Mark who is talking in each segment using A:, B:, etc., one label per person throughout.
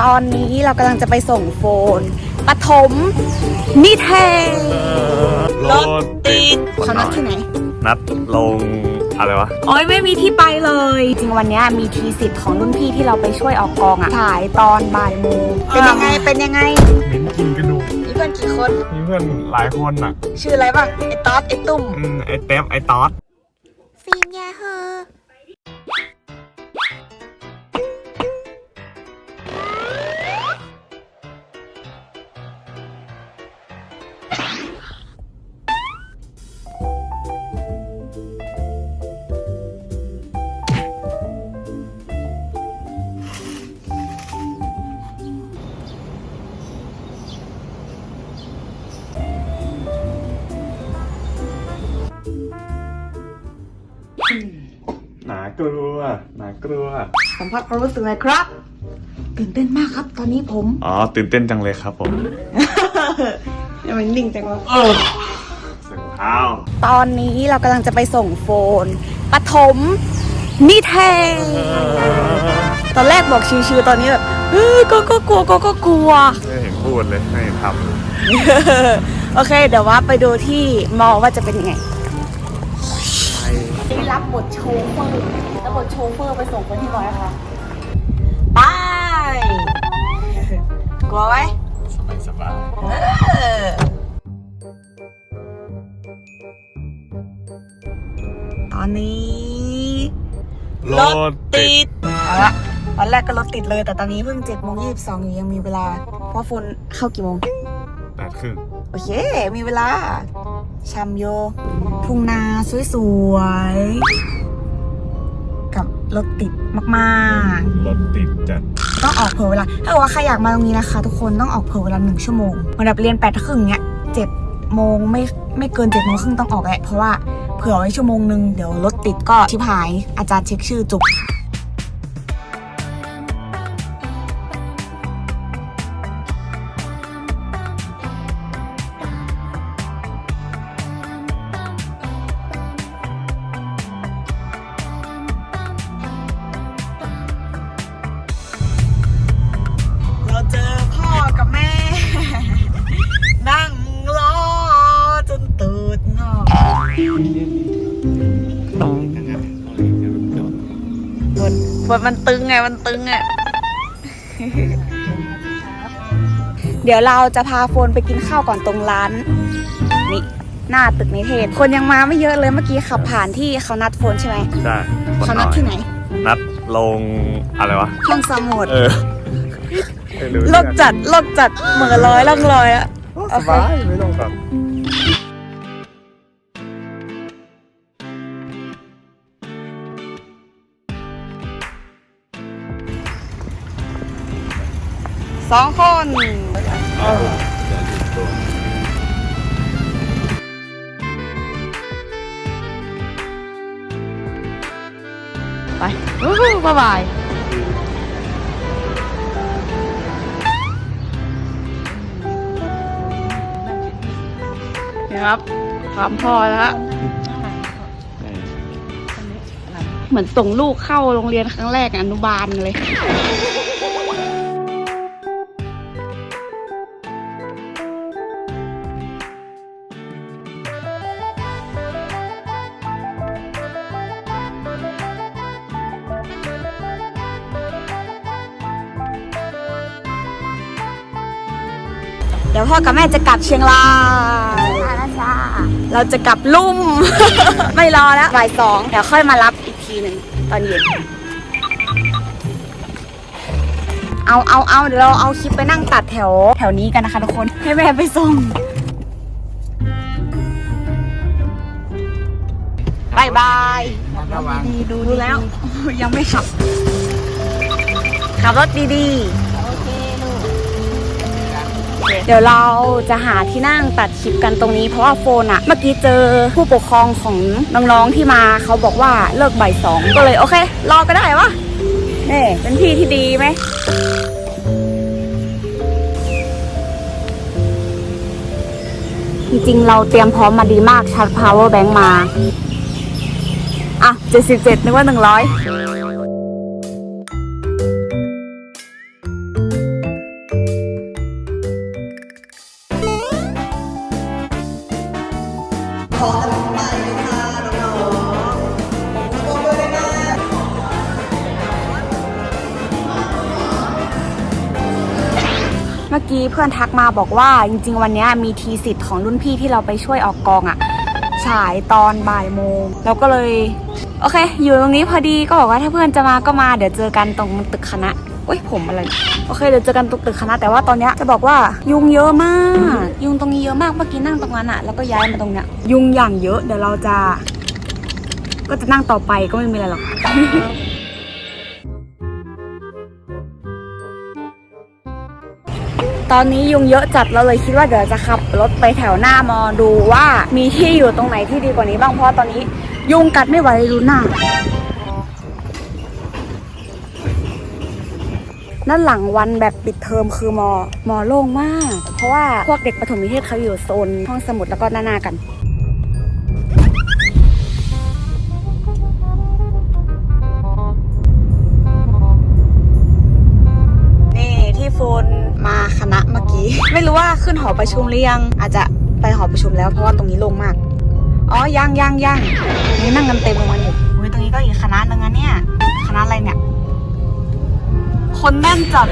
A: ตอนนี้เรากำลังจะไปส่งโฟนปฐมนิเทศ
B: รถติด
A: เขานัดที่ไหน
B: นัดลงอะไรวะ
A: โอ้ยไม่มีที่ไปเลย จริงวันเนี้ยมีทีสิทธิ์ของรุ่นพี่ที่เราไปช่วยออกกองอะถ่ายตอนบ่ายโมงเป็นยังไงเป็นยังไง
B: เหม็นกินกระดูก
A: มีเพื่อนกี่คน
B: มีเพื่อนหลายคนอะ
A: ชื่ออะไรบ้างไอ้ต๊อดไอ้ตุ้ม
B: อืมไอ้เต็มไอ้ต๊อด
A: สัมผัสความรู้สึกเลยครับ ตื่นเต้นมากครับ ตอนนี้ผม
B: อ๋อ ตื่นเต้นจังเลยครับผม
A: ยังมันนิ่งจังวะ
B: เสียงเท้า
A: ตอนนี้เรากำลังจะไปส่งโฟนปฐมนิเทศตอนแรกบอกชิวๆตอนนี้แบบเฮ้ยก็ก็กลัวก็ก็กลัว
B: ไม่เห็นพูดเลยไม่เห็นท
A: โอเค เดี๋ยวว่าไปดูที่มอว่าจะเป็นยังไงำนี่รับบทโชเฟอร์รับบทโชเฟอร์ไปส่งคนที่มอนะคะไปกลัวไหม
B: สบายสบาย
A: เออตอนนี้
B: รถติด
A: เอาละตอนแรกก็รถติดเลย แต่ตอนนี้เพิ่ง7จ็ดโมงยี่สิบสองอยู่ยังมีเวลา เพราะฝนเข้ากี่โมง
B: แปดครึ่ง
A: โอเค มีเวลา ชัมโย ทุ่งนาสวยๆ กับรถติดมาก
B: รถติดจัด
A: ๆ ต้องออกเผื่อเวลา ถ้าเกิดว่าใครอยากมาตรงนี้นะคะ ทุกคนต้องออกเผื่อเวลาหนึ่งชั่วโมงเหมือนแบบเรียนแปดครึ่งเนี้ยเจ็ดโมงไม่ไม่เกินเจ็ดโมงครึ่งต้องออกแหละเพราะว่าเผื่อไว้ชั่วโมงหนึ่งเดี๋ยวรถติดก็ชิบหายอาจารย์เช็คชื่อจุก นฝนมันตึงไงมันตึงอะ เดี๋ยวเราจะพาโฟนไปกินข้าวก่อนตรงร้าน นี่หน้าตึกนิเทศ คนยังมาไม่เยอะเลยเมื่อกี้ขับผ่านที่เขานัดโฟนใช่ไหม
B: ใช่ค
A: เขา
B: ห
A: นัด
B: อย
A: ที่ไหน
B: นัดลงอะไรวะ
A: ห้องสมุด
B: เออไม่รู้
A: ลกจัดลกจัดเหมือร้อยล่องลอยอะ
B: สบายไม่ต้องแบบ
A: สองคนไปวู้ฮู้บ๊ายบายนะครับความพ่อแล้วฮะเหมือนส่งลูกเข้าโรงเรียนครั้งแรกอนุบาลเลย เดี๋ยวพ่อกับแม่จะกลับเชียงรายเราจะกลับลุ่ม ไม่รอแล้วบ่ายสองเดี๋ยวค่อยมารับอีกทีหนึ่งตอนเย็นเอาเอาเอาเดี๋ยวเราเอาคลิปไปนั่งตัดแถว แถวนี้กันนะคะทุกคนให้แม่ไปส่งบายบายดีๆดูดูแล้วยังไม่ขับ ขับรถดีๆ เดี๋ยวเราจะหาที่นั่งตัดคลิปกันตรงนี้เพราะว่าโฟนอะเมื่อกี้เจอผู้ปกครองของน้องๆที่มาเขาบอกว่าเลิกบ่ายสองก็เลยโอเค รอก็ได้วะนี่เป็นที่ที่ดีไหมจริงๆเราเตรียมพร้อมมาดีมากชาร์จ power bank มา อะ 77นึกว่า 100 เมื่อกี้เพื่อนทักมาบอกว่าจริง ๆ วันนี้มีทีสิทธิ์ของรุ่นพี่ที่เราไปช่วยออกกองอะฉายตอนบ่ายโมงเราก็เลย โอเค อยู่ตรงนี้พอดีก็บอกว่าถ้าเพื่อนจะมาก็มาเดี๋ยวเจอกันตรงตึกคณะโอ้ยผมอะไร โอเคเดี๋ยวเจอกันตรงตึกคณะแต่ว่าตอนนี้จะบอกว่ายุงเยอะมาก ยุงตรงนี้เยอะมากเมื่อกี้นั่งตรงนั้นอะแล้วก็ย้ายมาตรงเนี้ยยุงอย่างเยอะเดี๋ยวเราจะ ก็จะนั่งต่อไปก็ไม่มีอะไรหรอกตอนนี้ยุงเยอะจัดเราเลยคิดว่าเดี๋ยวจะขับรถไปแถวหน้ามอดูว่ามีที่อยู่ตรงไหนที่ดีกว่านี้บ้างเพราะตอนนี้ยุงกัดไม่ไหวเลยดูหน้า นั่นหลังวันแบบปิดเทอมคือมอมอโล่งมาก เพราะว่าพวกเด็กประถมนิเทศเขาอยู่โซนห้องสมุดแล้วก็หน้ากันนี่ที่โฟนมาคณะเมื่อกี้ ไม่รู้ว่าขึ้นหอประชุมหรือยัง อาจจะไปหอประชุมแล้วเพราะว่าตรงนี้โล่งมาก อ๋อยังยังยังนี่นั่งกันเต็มกันอยู่ตรงนี้ก็อีกคณะหนึงนะเนี่ย คณะอะไรเนี่ย คนแน่นจัด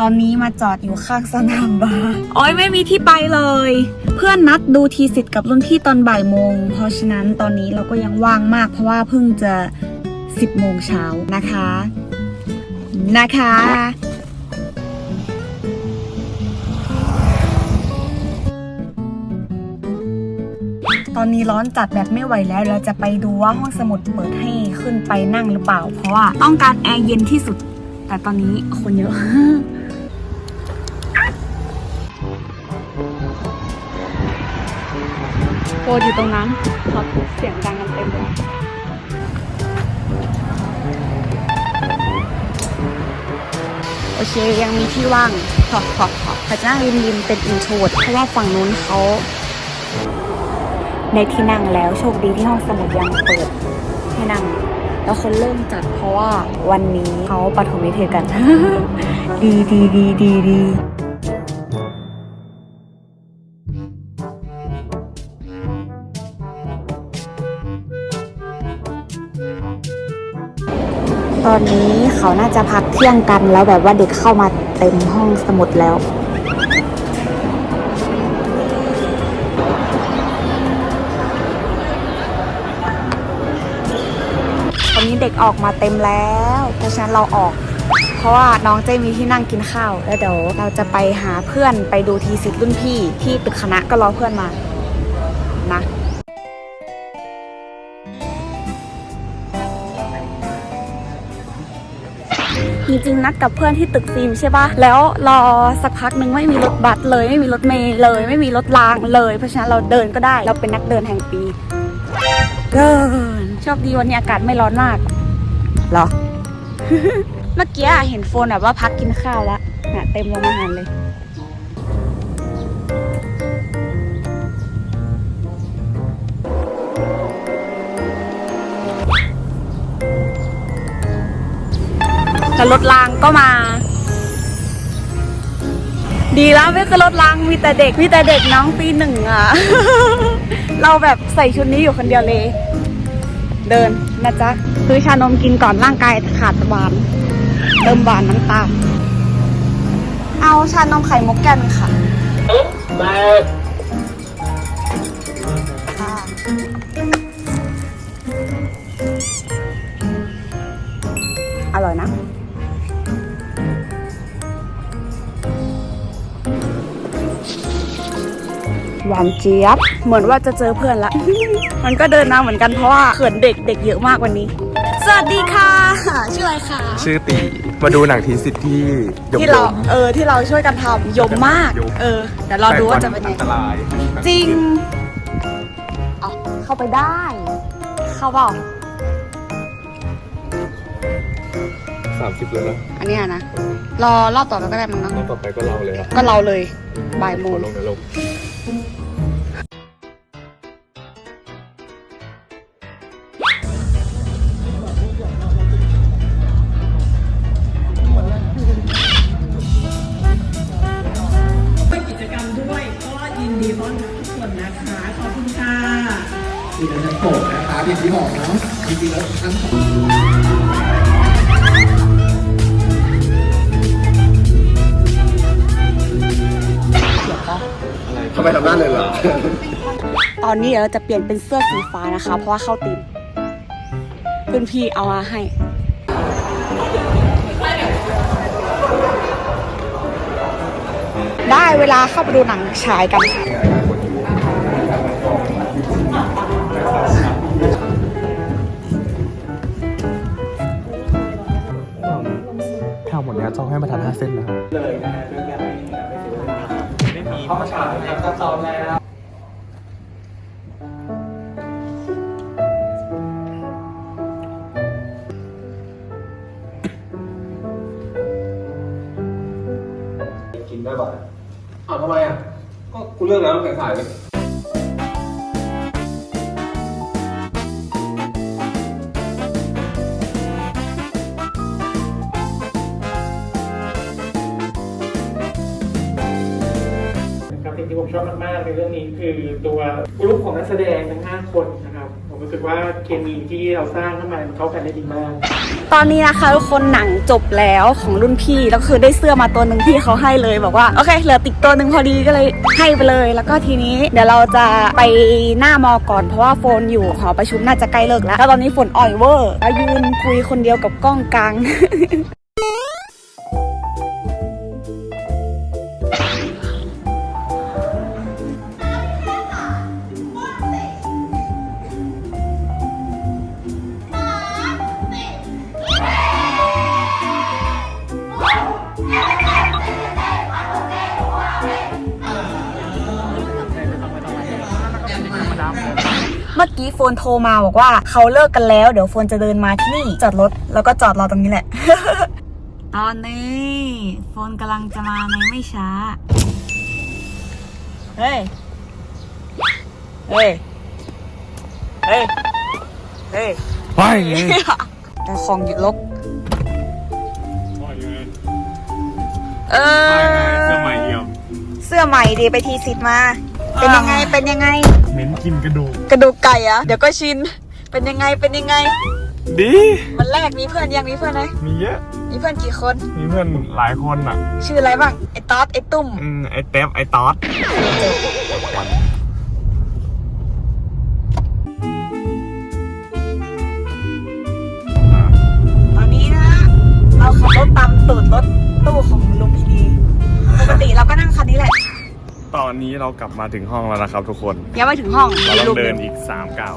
A: ตอนนี้มาจอดอยู่ข้างสนามบาสโอ้ยไม่มีที่ไปเลย เพื่อนนัดดูทีสิทธิ์กับรุ่นพี่ตอนบ่ายโมง เพราะฉะนั้นตอนนี้เราก็ยังว่างมาก เพราะว่าเพิ่งจะ 10โมงเช้านะคะ นะคะ ตอนนี้ร้อนจัดแบบไม่ไหวแล้ว เราจะไปดูว่าห้องสมุดเปิดให้ขึ้นไปนั่งหรือเปล่า เพราะว่าต้องการแอร์เย็นที่สุด แต่ตอนนี้คนเยอะโปรอยู่ตรงนั้นครับเสียงดังกันเต็มเลยโอเค ยังมีที่ว่างขอขอขอพระจ้าริมริมเป็นอินโทรดเพราะว่าฝั่งนู้นเขา ในที่นั่งแล้วโชคดีที่ห้องสมุดยังเปิดให้นั่ง แล้วคนเริ่มจัดเพราะว่าวันนี้เขาปฐมนิเทศกัน ดีดีดีดีดีตอนนี้เขาน่าจะพักเที่ยงกันแล้วแบบว่าเด็กเข้ามาเต็มห้องสมุดแล้ว นี้เด็กออกมาเต็มแล้ว เพราะฉะนั้นเราออก เพราะว่าน้องเจมีที่นั่งกินข้าว แล้วเดี๋ยวเราจะไปหาเพื่อนไปดูทีสิทธิ์รุ่นพี่ที่ตึกคณะก็รอเพื่อนมานะจริงๆนัดกับเพื่อนที่ตึกฟิล์มใช่ปะแล้วรอสักพักหนึ่งไม่มีรถบัสเลย ไม่มีรถเมล์เลย ไม่มีรถรางเลย เพราะฉะนั้นเราเดินก็ได้ เราเป็นนักเดินแห่งปี เดินโชคดีวันนี้อากาศไม่ร้อนมากเหรอ เมื่อกี้อะเห็นโฟนแบบว่าพักกินข้าวแล้วน่ะเต็มโรงอาหารเลย แต่รถรางก็มา ดีแล้วไม่คือรถรางมีแต่เด็กมีแต่เด็กน้องปีหนึ่งอะ เราแบบใส่ชุดนี้อยู่คนเดียวเลย เดินนะจ๊ะซื้อชานมกินก่อนร่างกายขาดหวานเติมหวานน้ำตาลเอาชานมไข่มุกแก้วหนึงค่ะค่ะอร่อยนะ หวานเจี๊ยบ เหมือนว่าจะเจอเพื่อนละ มันก็เดินมาเหมือนกันเพราะว่าเขินเด็กเด็กเยอะมากวันนี้ สวัสดีค่ะ ชื่ออะไรคะ
C: ชื่อตีมาดูหนังทีสิทธิ์ที่ยม
A: ที่เรา
C: ยม
A: เออที่เราช่วยกันทำยมมาก
C: ยม
A: เออเดี๋ยวเราดูว่าจะเป็น
C: อั
A: ยัง
C: นต
A: ไง
C: ราย
A: จริงเอาเข้าไปได้ เข้าเปล่า
C: สามสิบแล้วนะ
A: อันเนี้ยนะ รอรอบต่อไปก็ได้มั้งเนอะ
C: แล้วต่อไปก็เราเลยครับ
A: ก็เราเลยบ่ายโม
C: ข
A: ง
C: อลงนะลง
D: จริงๆแล้วทั้งสองทำไม
E: ทำหน้าเลยเหรอ
A: ตอนนี้เเราจะเปลี่ยนเป็นเสื้อสีฟ้านะคะ เพราะว่าเข้าตีมเพื่อนพี่เอามาให้ ได้เวลาเข้าไปดูหนังฉายกันา
C: วหมดเนี้ยต้องให้มาทานห้าเส้นนะครับ
F: กินได้ป่ะอ้าวทำไมอะ ก็กูเลือกแล้วน้ำแข็งใสเลย
G: สิ่งที่ผมชอบมากๆในเรื่องนี้คือตัวกลุ่มของนักแสดงทั้ง 5 คนนะครับ ผมรู้สึกว่าเคมีที่เราสร้างขึ้นมามันเข้ากันได้ดีมาก
A: ตอนนี้นะคะทุกคนหนังจบแล้วของรุ่นพี่แล้วคือได้เสื้อมาตัวหนึ่งที่เขาให้เลยบอกว่าโอเคเหลือติดตัวหนึ่งพอดีก็เลยให้ไปเลย แล้วก็ทีนี้เดี๋ยวเราจะไปหน้ามอก่อนเพราะว่าโฟนอยู่หอประชุมน่าจะใกล้เลิกแล้วแล้วตอนนี้ฝนอ่อยเวอร์แล้วยืนคุยคนเดียวกับกล้องกลาง นโทรมาบอกว่าเขาเลิกกันแล้ว เดี๋ยวโฟนจะเดินมาที่นี่จอดรถแล้วก็จอดรอตรงนี้แหละ ตอนนี้โฟนกำลังจะมาในไม่ช้า เฮ้ย เฮ้ย เฮ้ย เฮ้ย
C: ไป
A: แต่ของหยุดลบเออ
B: เสื้อใหม่เอี่ยม
A: เสื้อใหม่ดีไปทีสิทธ์มา เป็นยังไง เป็นยังไง
B: เหม็นกินกระดูก
A: กระดูกไก่อะเดี๋ยวก็ชิน เป็นยังไงเป็นยังไง
B: ดี
A: วันแรกมีเพื่อนยังมีเพื่อนไหม
B: มีเยอะ
A: มีเพื่อนกี่คน
B: มีเพื่อนหลายคนอะ
A: ชื่ออะไรบ้างไอ้ต๊อดไอ้ตุ้ม
B: อืมไอ้เต๊บไอ้ต๊อด
A: ตอนนี้นะเราขับรถตามตูดรถตู้ของลุงพีดีปกติเราก็นั่งคันนี้แหละ
B: ตอนนี้เรากลับมาถึงห้องแล้วนะครับทุกคน
A: ยังไม่ถึงห้อง
B: เราต้
A: ลุ
B: องงเดินอีก3ก้าว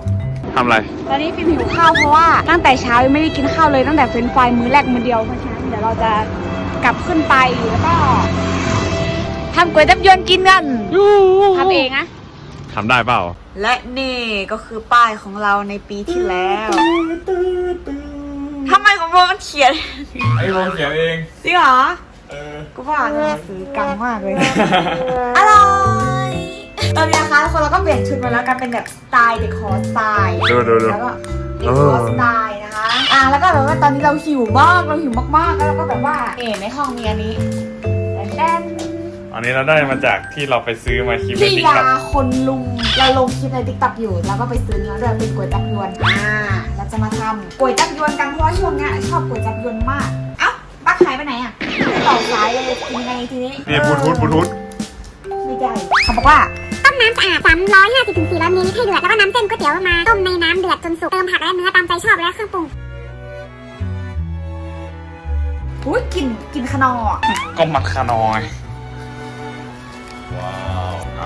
B: ทำอะไร
A: ตอนนี้ฟิล์มหิวข้าวเพราะว่าตั้งแต่เช้ายังไม่ได้กินข้าวเลยตั้งแต่เฟรนช์ฟรายมื้อแรกมื้อเดียวเพราะฉะนั้นเดี๋ยวเราจะกลับขึ้นไปแล้วก็ทำก๋วยจับยวนกินกันทำเองนะ
B: ทำได้เปล่า
A: และนี่ก็คือป้ายของเราในปีที่แล้วทำไมของโบมันเขียน
B: ไอ้ลงเขียนเอง
A: จริงเหรอ
B: เออ
A: กูว่าหนังสือกังมากเลยอร่อยต อนนี้นะคะทุกคนเราก็เปลี่ยนชุดมาแล้วกันเป็นแบบสไตล์เด็กคอสไตล์
B: ดูดูดู
A: แล้วก็เด็กคอสไตล์นะคะ อะแล้วก็แบบว่าตอนนี้เราหิวมากเราหิวมากๆแล้วเราก็แบบว่าเอ๋ในห้องมีอันนี้แดน
B: อันนี้เราได้มาจากที่เราไปซื้อมาคลิปใน
A: พี่
B: ติ๊ก
A: ยา
B: ต็อก
A: คนลุงเราลงคลิปในติ๊กต็อกอยู่แล้วก็ไปซื้อเนื้อด้วยเป็นก๋วยจับยวนอ่าเราจะมาทำก๋วยจับยวนกันเพราะว่าช่วงเนี้ยชอบก๋วยจับยวนมากเอ้าปักหายไปไหนอะไม่ต่อสายเลยกินไงทีนี้
B: นี่บลูทูธบลูทูธ
A: ไม่ได้เขาบอกว่า
H: ต้ม น้ำสะอาด350ถึง400มิลลิลิตรให้เดือด แล้วก็น้ำเส้นก๋วยเตี๋ยวมาต้มในน้ำเดือดจนสุก เติมผักและเนื้อตามใจชอบและเครื่องปรุง
A: อุ้ยกลิ่นกลิ่นขนอร์
B: ก็มักคานอยว้าว เอ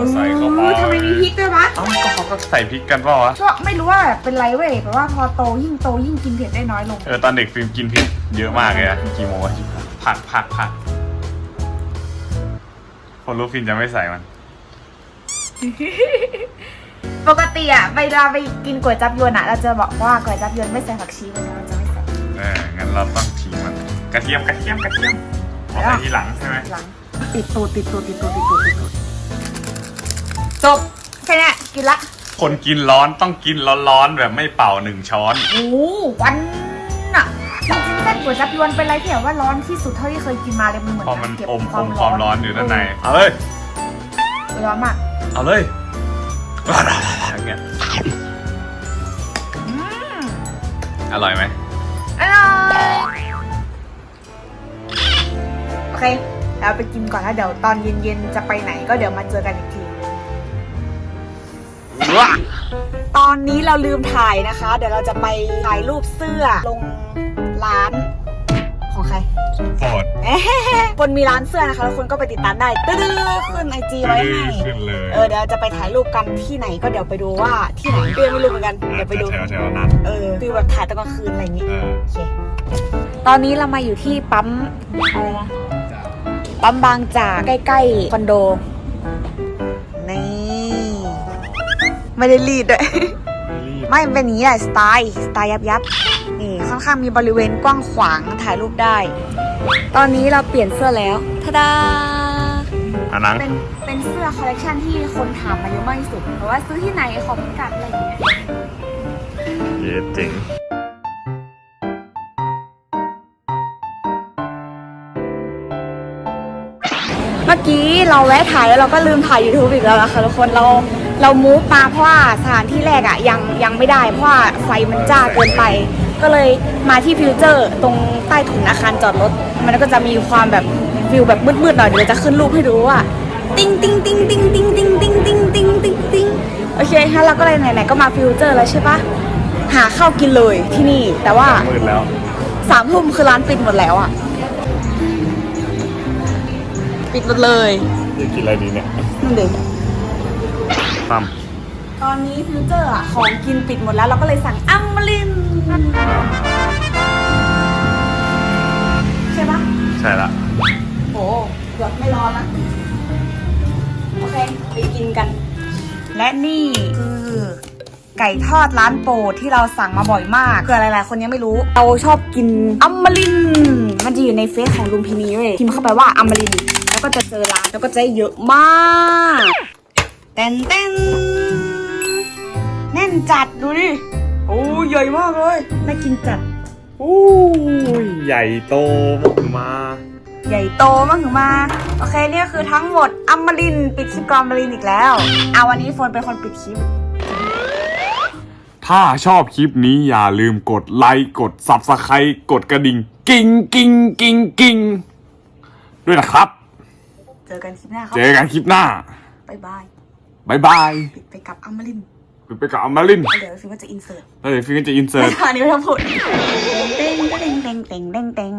B: าใส่เข้าไป
A: ทำไมมีพริกด้วยวะ
B: เอ้าก็เขาก็ใส่พริกกันเปล่าวะ
A: ก็ไม่รู้ว่าเป็นไรเว้ยแต่ว่าพอโตยิ่งโตยิ่งกินเผ็ดได้น้อยลง
B: เออตอนเด็กฟิล์มกินพริกเยอะมากเลยอะกี่โมงวะผักผักผักคนรู้ฟิล์มจะไม่ใส่มัน
A: ปกติอะเวลาไปกินก๋วยจับยวนอะเราจะบอกว่าก๋วยจับยวนไม่ใส่ผักชีเลยนะเราจะไม่ใส่
B: เอองั้นเราต้องทิ้งมันกระเทียมกระเทียมกระเทียมเอาใส่ทีหลังใช่ไหม
A: หลังติดตูดติดตูดติดตูดติดตูดติดตูดจบแค่เนี้ยกินละ
B: คนกินร้อนต้องกินร้อนๆแบบไม่เป่าหนึ่งช้อน
A: โอ้วันน่ะจริงๆเส้นก๋วยจับยวนเป็นอะไรที่แบบว่าร้อนที่สุดเท่าที่เคยกินมาเลยมันเหมือน
B: พอมัน
A: เก็บ
B: อมอมความร้อนอยู่ด้านในเอาเลย
A: ร้อนมาก
B: เอาเลยอย่างเงี้ยอร่อยไหม
A: อร่อยโอเคเราไปกินก่อนแล้วเดี๋ยวตอนเย็นๆจะไปไหนก็เดี๋ยวมาเจอกันอีกทีตอนนี้เราลืมถ่ายนะคะ เดี๋ยวเราจะไปถ่ายรูปเสื้อลงร้าน ของใคร
B: โปรด
A: เอ๊ะคนมีร้านเสื้อนะคะทุกคนก็ไปติดตามได้ตื้อๆขึ้นไอจีไว้ให้
B: ขึ้นเลย
A: เออเดี๋ยวจะไปถ่ายรูปกันที่ไหนก็เดี๋ยวไปดูว่าที่ไหนเพื่อนไม่รู้เหมือนกันเดี๋ยวไปดู
B: แถวแถวๆนั้น
A: เออคือแบบถ่ายตอนกลางคืนอะไรอย่างงี้
B: เออ
A: โอเคตอนนี้เรามาอยู่ที่ปั๊มอะไรนะปั๊มบางจากใกล้ๆคอนโดนี่ไม่ได้รีดด้วยไม่เป็นอย่างนี้แหละสไตล์สไตล์ยับยับๆนี่ค่อนข้างมีบริเวณกว้างขวางถ่ายรูปได้ ตอนนี้เราเปลี่ยนเสื้อแล้วทาดา
B: อันนั้น
A: เป็นเป็นเสื้อคอลเลกชันที่คนถามมาเยอะมากที่สุดเพราะว่าซื้อที่ไหนขอพิกัดอะไรอย่างเงี้ย
B: เย้เจ๋ง
A: เมื่อกี้เราแวะถ่ายแล้วเราก็ลืมถ่าย YouTube อีกแล้วนะคะทุกคนเราเรามูฟมาเพราะว่าสถานที่แรกอะยังยังไม่ได้เพราะว่าไฟมันจ้าเกินไป ก็เลยมาที่ฟิวเจอร์ตรงใต้ถุนอาคารจอดรถ มันก็จะมีความแบบฟิลแบบมืดๆหน่อยเดี๋ยวจะขึ้นรูปให้ดูว่าติ้งติ้งติ้งติ้งติ้งติ้งติ้งติ้งติ้งติ้งติ้งโอเคฮะเราก็เลยไหนๆก็มาฟิวเจอร์แล้วใช่ปะหาข้าวกินเลยที่นี่แต่ว่า
B: มืดแล้ว
A: สามทุ่มคือร้านปิดหมดแล้วอะปิดหมดเลย
B: จะกินอะไรดีเนี่ย
A: นั่นเด็
B: ตั้ม
A: ตอนนี้ฟิวเจอร์อะของกินปิดหมดแล้วเราก็เลยสั่งอัมมลิน ใช่ปะ
B: ใช่ละ
A: โอ้เกือบไม่ร้อนละโอเค ไปกินกัน และนี่คือไก่ทอดร้านโปรดที่เราสั่งมาบ่อยมากคืออะไรหลายคนยังไม่รู้ เราชอบกินอัมมลิน มันจะอยู่ในเฟซของลุงพินีเว้ยพิมพ์เข้าไปว่าอัมมลิน แล้วก็จะเจอร้านแล้วก็จะได้เยอะมากเต้นเต้นแน่นจัดดูดิ โอ้ใหญ่มากเลยน่ากินจัด
B: อู้ยใหญ่โตมาก
A: ใหญ่โตมากถึงมา โอเคนี่ก็คือทั้งหมดอัมมารินปิดคลิปกรอมมารินอีกแล้วเอาวันนี้โฟนเป็นคนปิดคลิป
B: ถ้าชอบคลิปนี้อย่าลืมกดไลค์กด subscribe กดกระดิ่ง กิ้งกิ้งกิ้งกิ้งด้วยนะครับ
A: เจอกันคลิปหน้าครับ
B: เจอกันคลิปหน้า
A: บ๊ายบาย
B: บายบาย
A: ปิดไปกับอัมมาริน
B: ไปกับอมรินทร์
A: เดี๋ยวฟิล์มก็จะอินเสิร์ต
B: แล้วเดี๋ยวฟิงก็จะอินเสิร์ต
A: อันนี้ไม่ต้องพูดเต้งเต้งเต้งเต้งเต้งเต้ง